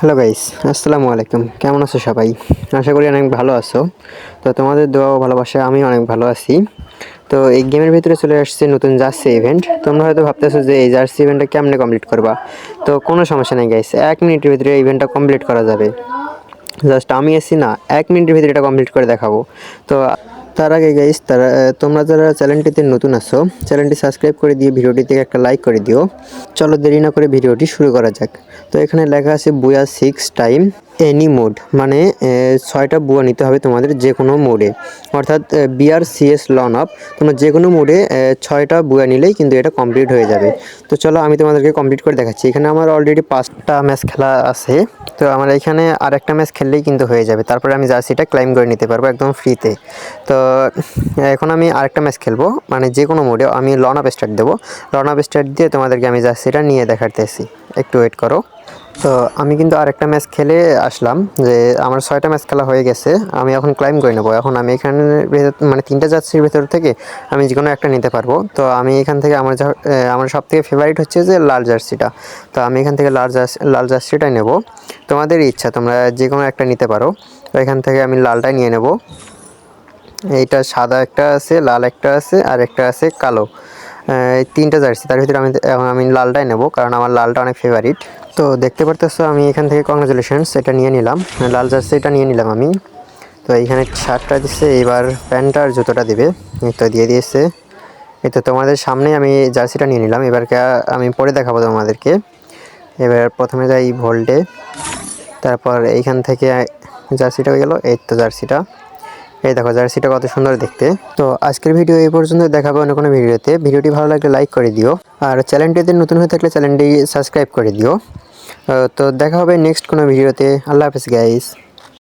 Hello guys আসসালামু আলাইকুম। কেমন আছো সবাই? আশা করি অনেক ভালো আছো। তো তোমাদের দোয়া ভালোবাসা আমি অনেক ভালো আছি। তো এই গেমের ভিতরে চলে আসছে নতুন জার্সি ইভেন্ট তোমরা হয়তো ভাবতেছো যে এই জার্সি ইভেন্টটা কেমনে কমপ্লিট করবা? তো কোনো সমস্যা নেই গাইস এক মিনিটের ভিতরে ইভেন্টটা কমপ্লিট করা যাবে। জাস্ট আমি এসি না, এক মিনিটের ভিতরে এটা কমপ্লিট করে দেখাবো। তো তার আগে গাইস তারা তোমরা যারা চ্যানেলটিতে নতুন আসো চ্যানেলটি সাবস্ক্রাইব করে দিয়ে ভিডিওটিতে একটা লাইক করে দিও। চলো দেরি না করে ভিডিওটি শুরু করা যাক। তো এখানে লেখা আছে বুয়া সিক্স টাইম এনি মোড মানে ছয়টা বুয়া নিতে হবে তোমাদের যে কোনো মোডে অর্থাৎ বিআর সিএস লন আপ তোমরা যে কোনো মোডে ছয়টা বুয়া নিলেই কিন্তু এটা কমপ্লিট হয়ে যাবে। তো চলো আমি তোমাদেরকে কমপ্লিট করে দেখাচ্ছি। এখানে আমার অলরেডি পাঁচটা ম্যাচ খেলা আছে। তো আমার এখানে আর একটা ম্যাচ খেললেই কিন্তু হয়ে যাবে। তারপরে আমি জার্সিটা ক্লাইম করে নিতে পারব একদম ফ্রিতে তো। এখন আমি আরেকটা ম্যাচ খেলব। মানে যে কোনো মোডে আমি লন আপ স্টার্ট দেবো। লন আপ স্টার্ট দিয়ে তোমাদেরকে আমি জার্সিটা নিয়ে দেখাতেছি। একটু ওয়েট করো। তো আমি কিন্তু আরেকটা ম্যাচ খেলে আসলাম যে আমার ছয়টা ম্যাচ খেলা হয়ে গেছে, আমি এখন ক্লাইম করে নেব। এখন আমি এখানে মানে তিনটা জার্সির ভেতর থেকে আমি যে কোনো একটা নিতে পারব। তো আমি এখান থেকে আমার আমার সব থেকে ফেভারিট হচ্ছে যে লাল জার্সিটা। তো আমি এখান থেকে লাল জার্সি, লাল জার্সিটাই নেব। তোমাদের ইচ্ছা, তোমরা যে কোনো একটা নিতে পারো। তো এখান থেকে আমি লালটাই নিয়ে নেব। এইটা সাদা একটা আছে, লাল একটা আছে, আর একটা আছে কালো। তিনটা জার্সি, তার ভিতরে আমি, এখন আমি লালটাই নেব, কারণ আমার লালটা অনেক ফেভারিট তো দেখতে পারতেছো, আমি এখান থেকে কংগ্রাচুলেশনস এটা নিয়ে নিলাম। লাল জার্সিটা নিয়ে নিলাম আমি। তো এইখানে শার্টটা দিচ্ছে এবার প্যান্টটা আর জুতোটা দেবে। তো দিয়ে দিয়েছে। তো তোমাদের সামনে আমি জার্সিটা নিয়ে নিলাম। এবারকে আমি পরে দেখাবো তোমাদেরকে। এবার প্রথমে যাই ভোল্টে তারপর এইখান থেকে জার্সিটা হয়ে গেল, এই তো জার্সিটা। এই দেখো, জার্সিটা কত সুন্দর দেখতে। তো আজকের ভিডিও এই পর্যন্ত দেখাবো অন্য কোনো ভিডিওতে। ভিডিওটি ভালো লাগলে লাইক করে দিও। আর চ্যানেলটিতে নতুন হয়ে থাকলে চ্যানেলটি সাবস্ক্রাইব করে দিও। তো দেখা হবে নেক্সট কোনো ভিডিওতে। আল্লাহ হাফিজ গাইস